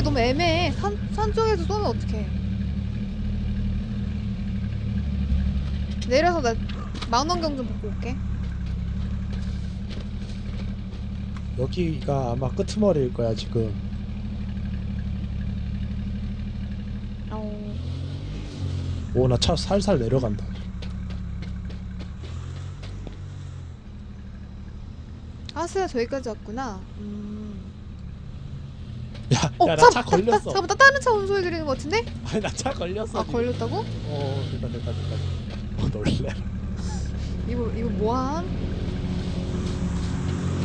여기 너무 애매해. 산, 산 쪽에서 쏘면 어떡해. 내려서 나 망원경 좀 보고 올게. 여기가 아마 끄트머리일 거야 지금 어, 오 나 차 살살 내려간다 아스가 저기까지 왔구나. 음. 야나 어, 차 잠- 걸렸어 잠깐만, 나 다른 차온 소리 들리는 것 같은데? 아니 나 차 걸렸어 아, 지금. 걸렸다고? 어 됐다 됐다 됐다 어 놀래 이거, 이거 뭐함?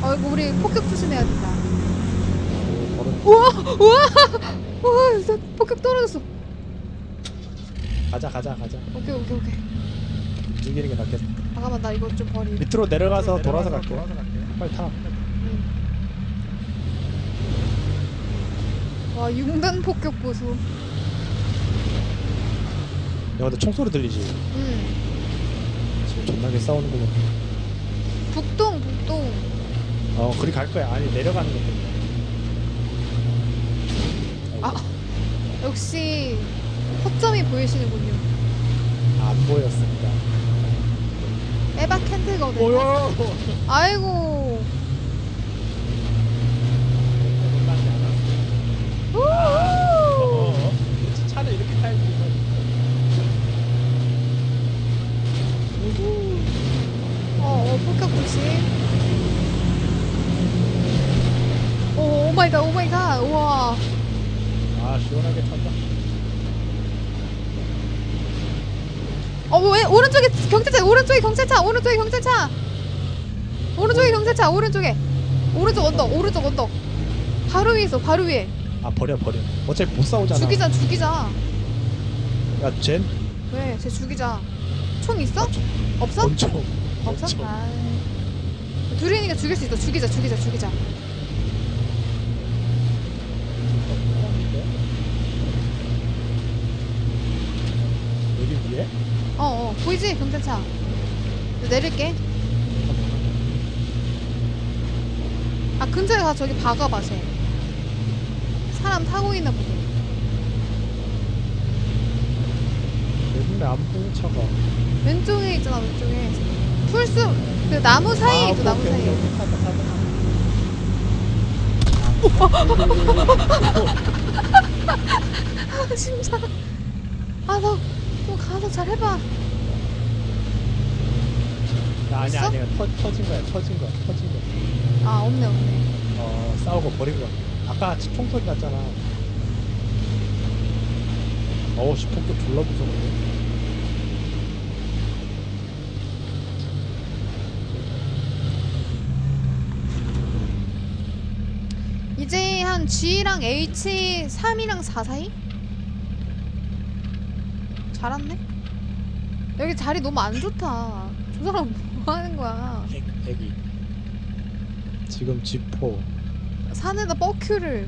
어, 이거 우리 폭격 조심해야 된다. 오, 걸어 우와! 우와! 우와! 진짜 폭격 떨어졌어. 가자 가자 가자 오케이, 오케이, 오케이. 움직이는 게 낫겠다 잠깐만, 나 이거 좀 버리. 밑으로 내려가서 돌아서 갈게 빨리 타 응. 와, 6단 폭격 보소. 야 근데 총소리 들리지? 응. 지금 존나게 싸우는 거 보면 북동, 북동. 어 그리 갈 거야 아니 내려가는 거 때문에 아. 역시 허점이 보이시는군요. 안 보였습니다 에바 캔들거든요. 뭐야 아이고. 끝나지 않았어 우후. 어, 차를 이렇게 경찰차, 오른쪽에 경찰차, 오른쪽에 경찰차. 오른쪽에 경찰차, 오른쪽에. 오른쪽 언덕, 오른쪽 언덕. 바로 위에 있어, 바로 위에. 아 버려 버려 어차피 못 싸우잖아 죽이자, 죽이자. 야쟨 왜? 쟤 죽이자. 총 있어? 없어? 권총 없어? 권총. 아. 둘이니까 죽일 수 있어. 죽이자, 죽이자, 죽이자. 여기 위에? 어, 어, 보이지? 경찰차. 나 내릴게. 아, 근처에 가서 저기 박아봐, 쟤. 사람 타고 있나. 내 눈에 안 보여 차가 왼쪽에 있잖아, 왼쪽에. 풀숲, 그 나무 사이에 있어, 나무 사이에. 아, 진짜. 아, 너, 너 가서 잘 해봐. 나 아니야 있어? 아니야 터, 터진 거야 터진 거야 터진 거야 아, 없네, 없네. 어 싸우고 버린 거야 아까 총소리 났잖아 어우 씨 폭격 졸라 무서운데 이제 한 G랑 H 3이랑 4 사이? 잘 왔네? 여기 자리 너무 안 좋다. 저 사람 뭐 하는 거야? 애, 애기 지금 지포 산에다 뻐큐를.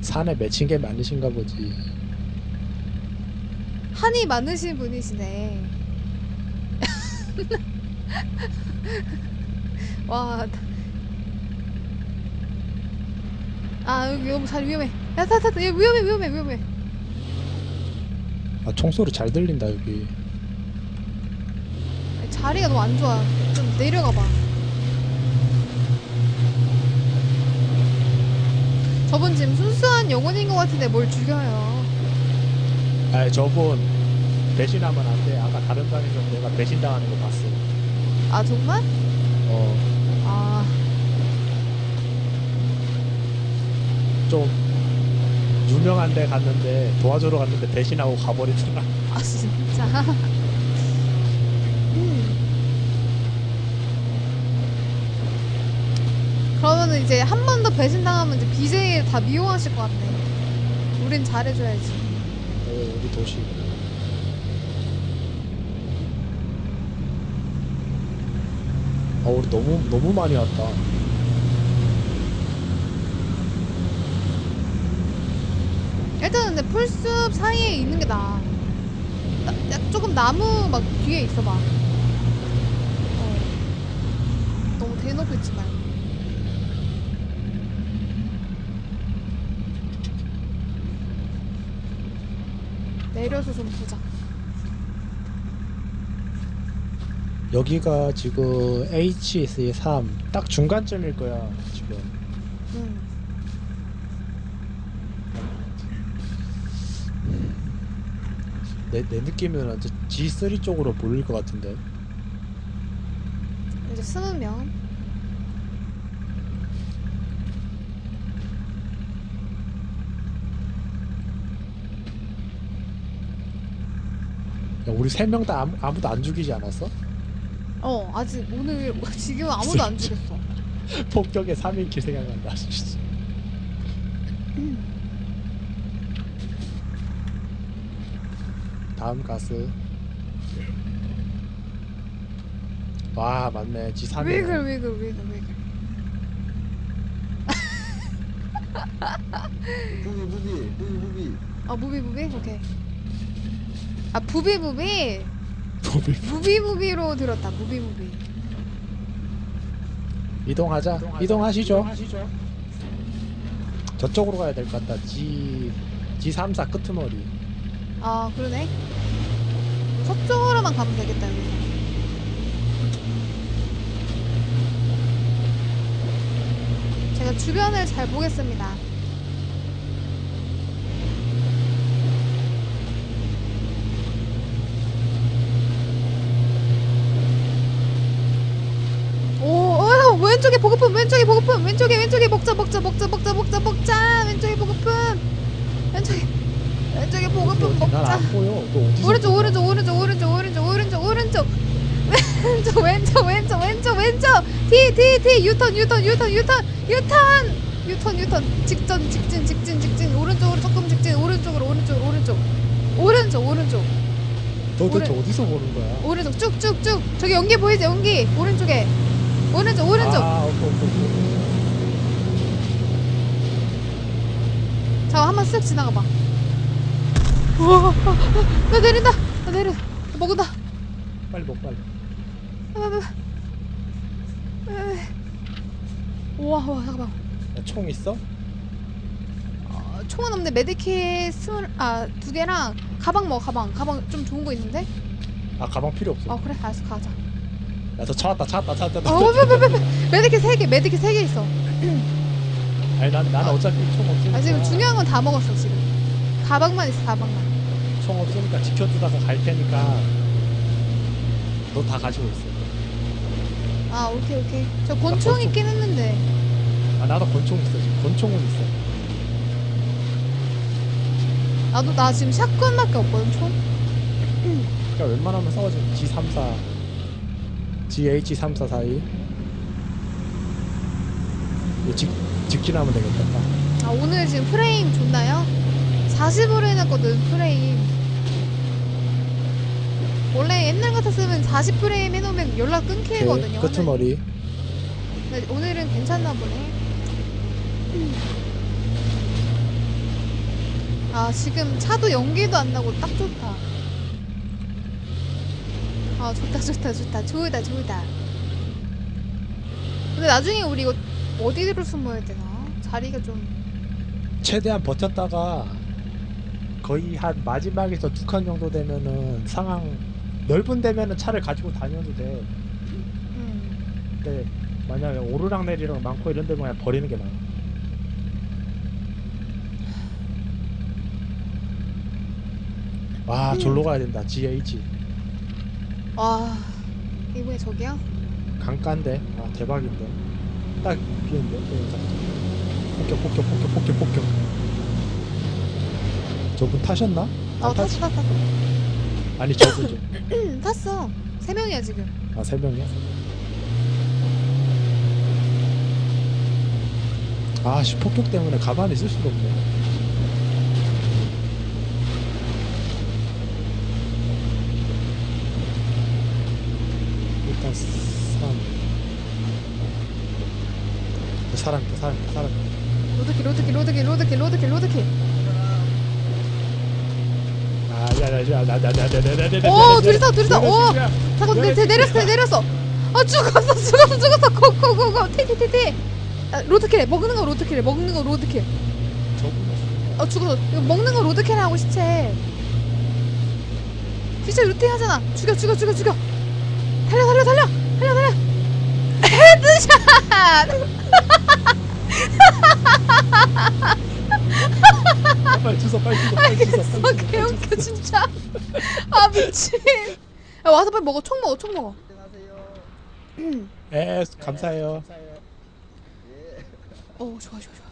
산에 맺힌 게 많으신가 보지 한이 많으신 분이시네. 와. 나- 아 여기 너무 자리 위험해. 야, 타, 타, 타. 여기 위험해, 위험해, 위험해. 아 총소리 잘 들린다 여기 아니, 자리가 너무 안 좋아. 좀 내려가 봐. 저분 지금 순수한 영혼인 것 같은데 뭘 죽여요. 아 저분 배신하면 안 돼 아까 다른 방에서 내가 배신당하는 거 봤어 아 정말? 어 아 좀 유명한 데 갔는데 도와주러 갔는데 배신하고 가버리더라 아 진짜. 음. 그러면은 이제 한 번 더 배신 당하면 이제 BJ 다 미워하실 것 같네. 우린 잘해줘야지. 어, 우리 도시 아 우리 너무 너무 많이 왔다 일단은 근데 풀숲 사이에 있는 게 나아. 나, 야, 조금 나무 막 뒤에 있어봐. 어. 너무 대놓고 있지 말고. 내려서 좀 보자. 여기가 지금 HS의 3, 딱 중간쯤일 거야, 지금. 응. 내, 내 느낌은 이제 G3 쪽으로 몰릴 것 같은데. 이제 스무면 야, 우리 세 명다 아무, 아무 도 안 죽이지 않았어? 어 아직 오늘 지금 아무도 안 죽였어. 폭격의 3인킬 생각난다. 진짜. 다음 가스. 와 맞네 G3. 위글 위글 위글 위글. 무비 무비 무비 무비 아 무비 무비 오케이. 아 부비 부비 무비로 들었다 무비. 이동하자. 이동하시죠. 저쪽으로 가야 될 것 같다. G G34 끄트머리. 아 그러네. 서쪽으로만 가면 되겠다 여기서. 제가 주변을 잘 보겠습니다. 오, 어, 왼쪽에 보급품, 왼쪽에 보급품, 왼쪽에 왼쪽에 먹자, 먹자, 먹자, 먹자, 먹자, 먹자, 왼쪽에 보급품, 왼쪽에 왼쪽에 보급품 먹자. 난안 보여. 너 어디서? 오른쪽? 오른쪽 오른쪽 오른쪽 오른쪽 오른쪽 오른쪽. 왼쪽 왼쪽 왼쪽 왼쪽 왼쪽. 뒤뒤뒤 유턴 유턴 유턴 유턴 유턴. 유턴 유턴. 직전 직진 직진 직진. 오른쪽으로 조금 직진. 오른쪽으로 오른쪽 오른쪽. 오른쪽 오른쪽. 너 대체 오른- 어디서 보는 거야? 오른쪽. 쭉쭉쭉. 저기 연기 보이지? 연기. 오른쪽에 오른쪽 오른쪽. 아, 오케이, 오케이, 오케이. 자 한번 쓱 지나가 봐. 우와. 나 내린다. 나 내려. 먹은다. 빨리 먹 빨리. 우와 우와 잠깐만. 야, 총 있어? 어, 총은 없는데 메디킷 스물 아두 개랑 가방 먹어 가방. 가방 좀 좋은 거 있는데? 아 가방 필요 없어. 어 그래 알았어 가자 야저 찾았다 찾았다 찾았다. 어 빼 빼 빼 빼 메디킷 세 개 메디킷 세 개 있어 아니 난 나는 어차피 총 없으니까. 아 지금 중요한 건 다 먹었어 지금 가방만 있어 가방만 총 없으니까 지켜주다가 갈 테니까 너 다 가지고 있어. 아 오케이 오케이 저 권총 권총. 있긴 했는데 아 나도 권총 있어 지금. 권총은 있어. 나도 나 지금 샷건밖에 없거든 총 그러니까 웬만하면 싸워지. G34, GH34 사이. 이거 직 직진하면 되겠다. 아 오늘 지금 프레임 좋나요? 40으로 해놨거든 프레임 원래 옛날 같았으면 40 프레임 해놓으면 연락 끊기거든요 끄트머리. 근데 오늘은 괜찮나 보네 아 지금 차도 연기도 안 나고 딱 좋다 아 좋다 좋다 좋다 좋다 좋다 근데 나중에 우리 이거 어디로 숨어야 되나? 자리가 좀 최대한 버텼다가 거의 한 마지막에서 두 칸 정도 되면은 상황 넓은 데면은 차를 가지고 다녀도 돼. 음. 근데 만약에 오르락 내리락 많고 이런 데면 그냥 버리는 게 나아. 와, 음. 절로 가야 된다. GH. 와 이번에 저기야? 강가인데. 아, 대박인데. 딱 비는데. 폭격, 폭격, 폭격, 폭격, 폭격. 저분 타셨나? 어안 타지? 탔어 탔어 아니, 저분죠. 음, 탔어 세 명이야 지금 아, 세 명이야? 아, 씨, 폭격 때문에 가만히 있을 수가 없네. 사람이다 사람이다 사람 로드킬 로드킬 로드킬 로드킬 로드킬 로드킬 오 둘이서 둘이서 오 잠깐 내, 내렸어 내 내렸어 아 죽었어 죽었어 죽었어 고고고고 티티티티 로드킬 먹는 거 로드킬 먹는 거 로드킬 어 죽었어 이거 먹는 거 로드킬 하고 시체 시체 루팅 하잖아 죽여 죽여 죽여 죽여 달려 달려 달려 달려 달려 헤드샷 빨리 주소 빨리 주소 빨리 주소 알겠어 빨리 주소, 빨리 개웃겨. 진짜 아 미친 야 와서 빨리 먹어 총 먹어 총 먹어. 에 감사해요 예. 어 좋아 좋아 좋아.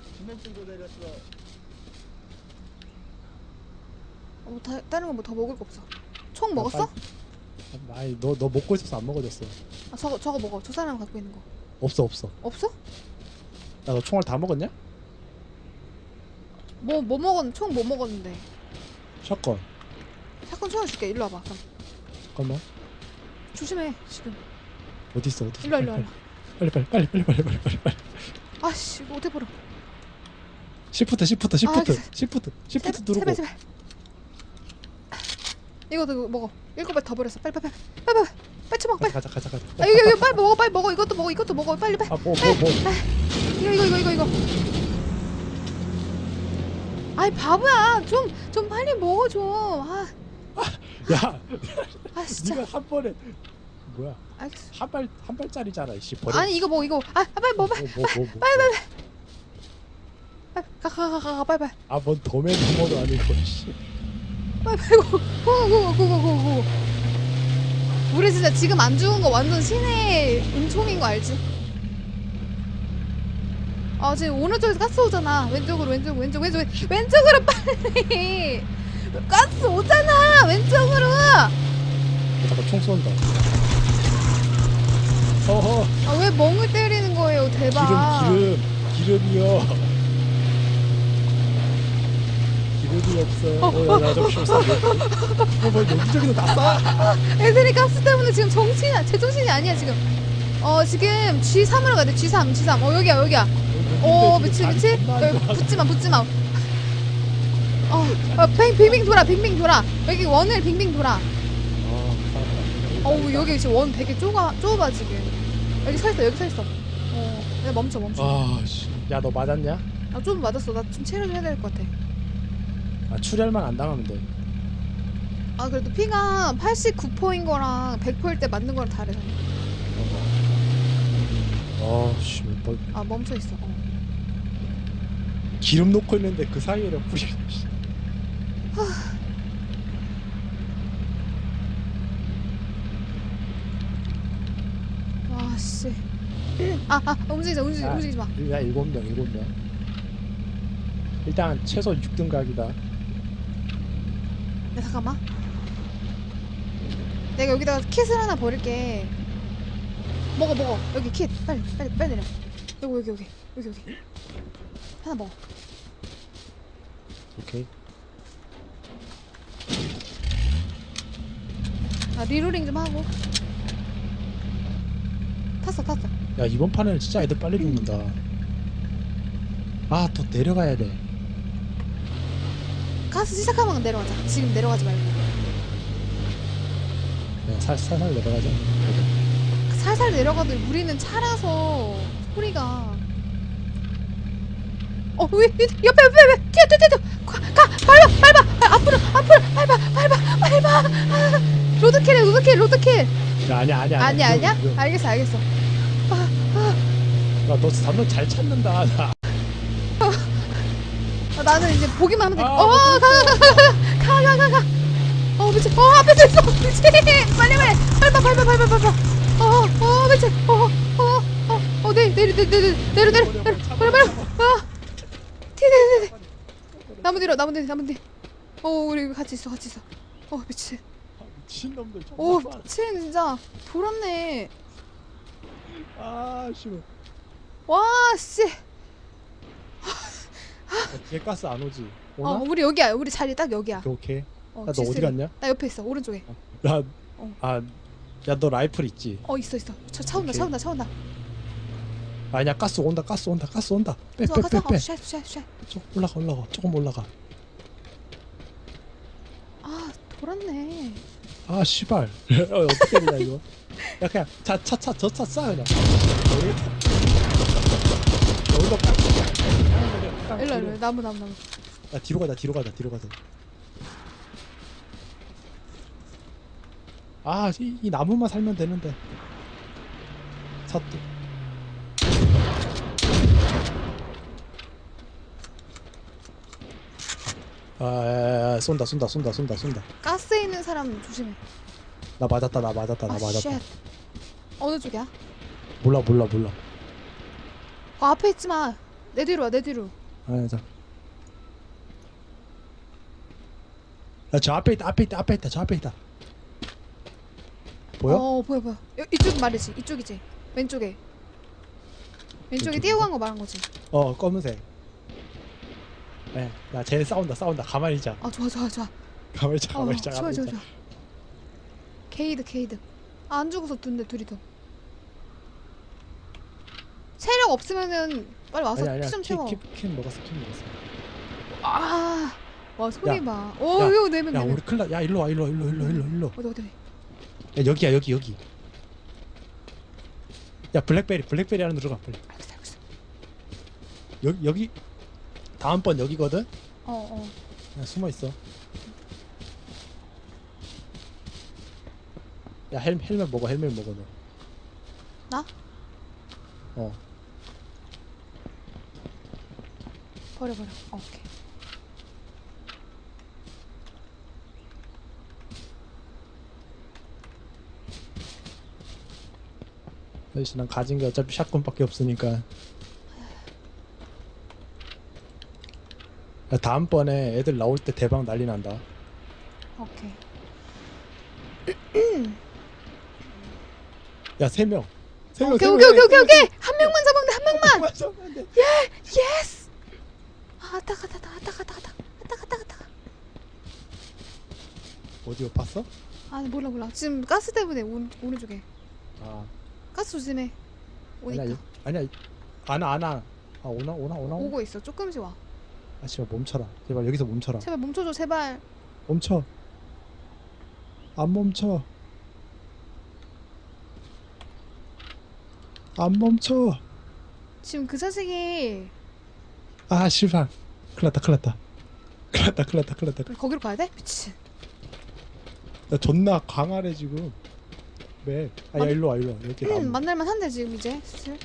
어, 뭐 다, 다른 거 뭐 더 먹을 거 없어 총 먹었어? 아니 너너 먹고 있어서 안 먹어졌어 아 저거 저거 먹어 저 사람 갖고 있는 거 없어 없어 없어? 야너 총알 다 먹었냐? 뭐 뭐 먹었 총 뭐 먹었는데? 샷건. 샷건 총알 줄게. 일로 와봐 그럼. 잠깐만. 조심해 지금. 어디 있어 어디 있어? 일로 와, 일로 와, 일로. 빨리. 빨리 빨리 빨리 빨리 빨리 빨리 빨리 아씨 이거 어떻게 버려? 시프트 시프트 시프트. 알겠어. 시프트 시프트 누르고. 제발 제발. 이거도 이거 먹어. 일곱 발더 버렸어. 빨리 빨리 빨리 빨리 빨리. 빨리 쳐먹어 빨리. 가자 가자 가자. 아 이거 이거 빨리 먹어 빨리 먹어. 이것도 먹어 이것도 먹어. 빨리 빨리. 아뭐 뭐뭐. 이거 이거 이거 이거 이거 아이 바보야. 좀 좀 빨리 먹어 좀아. 야. 아, 진짜. 네가 한 번에 뭐야? 알겠어 한 발 한 발짜리잖아 이씨 버려. 아니 이거 먹어 이거. 아 빨리 먹어 빨리. 뭐, 뭐, 뭐, 뭐. 빨리 빨리 가가가가 빨리 빨리. 아 뭔 도매 도모도 아니고 씨. 빨리 빨리. 고고고고고고고. 우리 진짜 지금 안 죽은 거 완전 신의 은총인 거 알지? 아 지금 오른쪽에서 가스 오잖아. 왼쪽으로 왼쪽 왼쪽 왼쪽 왼쪽으로 빨리. 가스 오잖아 왼쪽으로. 잠깐 총 쏜다. 어허. 아 왜 멍을 때리는 거예요? 대박. 기름 기름 기름이요. 기름이 없어. 좀 쉬었어. 어뭐 여기저기도 다 쏴? 애들이 가스 때문에 지금 정신이 제정신이 아니야 지금. 어 지금 G3으로 가야 돼. G3 G3 어 여기야 여기야 오 미치 미치 여기 붙지마 붙지마. 어, 어 빙, 빙빙 돌아 빙빙 돌아. 여기 원을 빙빙 돌아. 어우 여기 지금 원 되게 좁아 좁아 지금. 여기 서 있어 여기 서 있어. 어 내가 멈춰 멈춰. 아씨야 너 맞았냐? 아 좀 맞았어. 나 좀 체력 해야 될 것 같아. 아 출혈만 안 당하면 돼. 아 그래도 피가 89%인 거랑 100%일 때 맞는 거랑 다르잖아 어씨 뭐. 아 멈춰 있어. 어. 기름 놓고 있는데 그 사이에 뿌리 와씨. 아 아 움직이지 움직이지 아. 움직이지 마. 야 일곱 명 일곱 명. 일단 최소 6등 각이다. 야 잠깐만. 내가 여기다가 킷을 하나 버릴게. 먹어 먹어. 여기 킷. 빨리 빨리 빨리 내려. 여기 여기 여기. 여기 여기. 하나 먹어 오케이 아 리로링 좀 하고 탔어 탔어 야 이번 판에는 진짜 애들 빨리 죽는다 아 더 내려가야 돼 가스 시작하면 내려가자 지금 내려가지 말고 그냥 살, 살살 내려가자 살살 내려가도 우리는 차라서 소리가 어왜 옆에 옆에 옆에 뛰어 뛰어 뛰어 아, 앞으로 앞으로 밟아 밟아 밟아 아, 로드킬해 로드킬 로드킬 야 아니야 아니야 아니야 아니야. 알겠어 알겠어 야너 담론 잘 찾는다 나. 아, 나는 이제 보기만 하면 돼. 아, 어, 가, 가, 가, 가, 가, 가. 어, 미친. 어, 앞에 있어. 미친. 빨리, 빨리. 밟아, 밟아, 밟아, 밟아. 어, 어, 미친. 어, 어, 어, 어, 내려, 내려, 내려, 내려, 내려, 내려, 내려. 빨리, 빨리. 아, 티, 티, 티, 티. 나무 뒤로, 나무 뒤로, 나무 뒤. 어, 우리 같이 있어, 같이 있어. 어, 미친. 미친놈들 오, 정말 미친, 진짜. 돌았네. 아 씨발 와, 씨. 뒤에 가스 안 오지 오나? 어, 우리 여기야. 우리 자리 딱 여기야. 오케이 오케이 어, 야너 어디 G3. 갔냐? 나 옆에 있어, 오른쪽에. 나 어. 아, 야너 라이플 있지? 어, 있어, 있어. 차, 차 온다, 차 오케이. 온다, 차 온다. 아니야 가스 온다 가스 온다 가스 온다 가자. 어, 빼빼빼빼 쉣. 조금 올라가 올라가 조금 올라가 아 돌았네. 아 씨발. 어, 어떻게 되냐 이거? 야 그냥 차차차 저차쏴 그냥. 여기다 딱 일로 일로 나무 나무 나무. 야 뒤로 가자 뒤로 가자 뒤로 가자. 아, 이, 이 나무만 살면 되는데. 삿도. 아, 야, 야, 쏜다, 쏜다, 쏜다, 쏜다, 쏜다. 가스에 있는 사람 조심해. 나 맞았다, 나 맞았다, 나 아, 맞았다. 쉣. 어느 쪽이야? 몰라, 몰라, 몰라. 어, 앞에 있지 마. 내 뒤로 와, 내 뒤로. 아, 자. 야, 저 앞에 있다, 앞에 있다, 앞에 있다, 저 앞에 있다. 보여? 어, 보여, 보여. 여, 이쪽 말이지. 이쪽이지. 왼쪽에. 왼쪽에? 뛰어간 거 말한 거지. 어, 검은색. 예, 야, 쟤네 싸운다, 싸운다. 가만히 있자. 아, 좋아, 좋아, 좋아. 가만히 있자, 어, 가만히 있자, 좋아, 가만히 좋아, 있자. 좋아. 케이드, 케이드. 아, 안 죽어서 둘인데 둘이 더. 체력 없으면은 빨리 와서 아니야, 아니야. 피좀 키, 채워. 키, 키 먹었어, 키 먹었어. 아, 와 소리 야, 봐. 오, 야, 이거 야, 네명. 우리 나. 야, 일로 와, 일로 와, 일로, 와, 일로, 와, 일로, 와, 일로. 와. 어디 어디. 야, 여기야, 여기, 여기. 야, 블랙베리, 블랙베리 하나 들어가, 빨리. 여기, 여기. 다음번 여기거든. 어, 어. 야, 숨어 있어. 야, 헬, 헬멧 먹어, 헬멧 먹어, 너. 나? 어. 버려 버려. 어, 오케이. 아저씨, 난 가진 게 어차피 샷건밖에 없으니까. 야, 다음번에 애들 나올 때 대박 난리 난다. 오케이. 야, 세 명. 세 명. 오케이 세 오케이 명. 오케이 오케이 오케이 한 명만 잡으면 돼 한 명만 맞아, 안 돼. 예스 아 왔다 갔다 왔다 갔다 갔다 갔다 왔다 갔다 갔다 어디 못 봤어? 아 몰라 몰라 지금 가스 때문에 오른, 오른쪽에 아, 가스 조심해 아니야, 오니까 아니야. 안 와, 안 아, 오나, 오나. 오나? 오고 있어 조금씩 와 아, 씨발 멈춰라. 제발 여기서 멈춰라. 제발 멈춰줘. 제발. 멈춰. 안 멈춰. 안 멈춰. 지금 그 자식이 아, 실망. 큰일 났다, 큰일 났다. 큰일 났다, 큰일 났다, 큰일 났다. 거기로 가야 돼? 미친. 나 존나 강하네, 지금. 왜? 아, 야, 만- 일로 와, 일로 와. 이렇게 나무. 음, 만날만 한데 지금 이제 슬슬.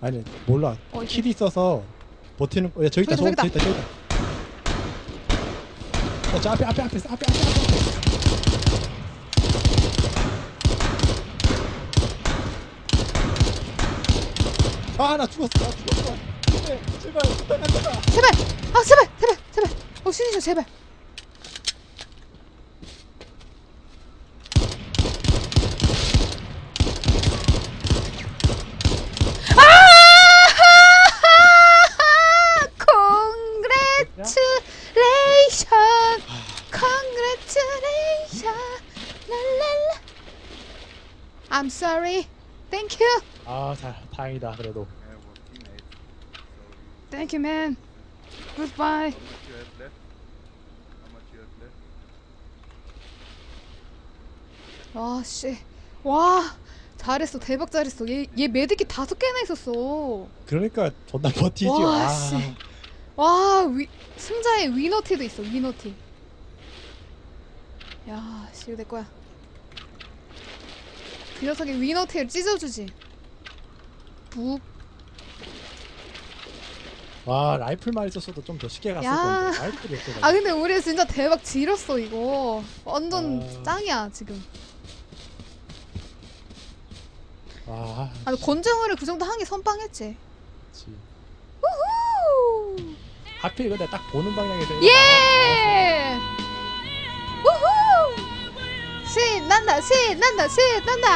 아니, 몰라. 어, 이제. 킬이 있어서 버티는 거. 야, 저기 있다, 저기 있다, 저기 있다. 야, 저 앞에, 앞에, 앞에, 앞에, 앞에, 앞에. 아, 나 죽었어, 나 죽었어. 네, 제발, 부탁한다. 제발. 아 제발 제발 제발. 어 신이셔 제발. 아! Congratulation, congratulation, 랄랄라. I'm sorry. Thank you, 아, 자, 다행이다, 그래도. Thank you, man. Goodbye. left? 와 씨. 와 잘했어 대박 잘했어 얘, 얘 매드기 다섯 개나 있었어 그러니까 존나 버티지. 와, 아. 씨. 와 위, 승자의 위너티도 있어 위너티 야씨 이거 내 거야 그 녀석이 위너티를 찢어주지 부 와, 라이플만 있었어도 좀 더 쉽게 갔을 야. 건데. 라이플이 없어. 아 근데 우리 진짜 대박 지렸어 이거 완전 아. 짱이야 지금 와, 아 권정우를 그 정도 한 게 선빵했지 씨. 우후 하필 근데 딱 보는 방향에서 예! 우후! 신난다 신난다 신난다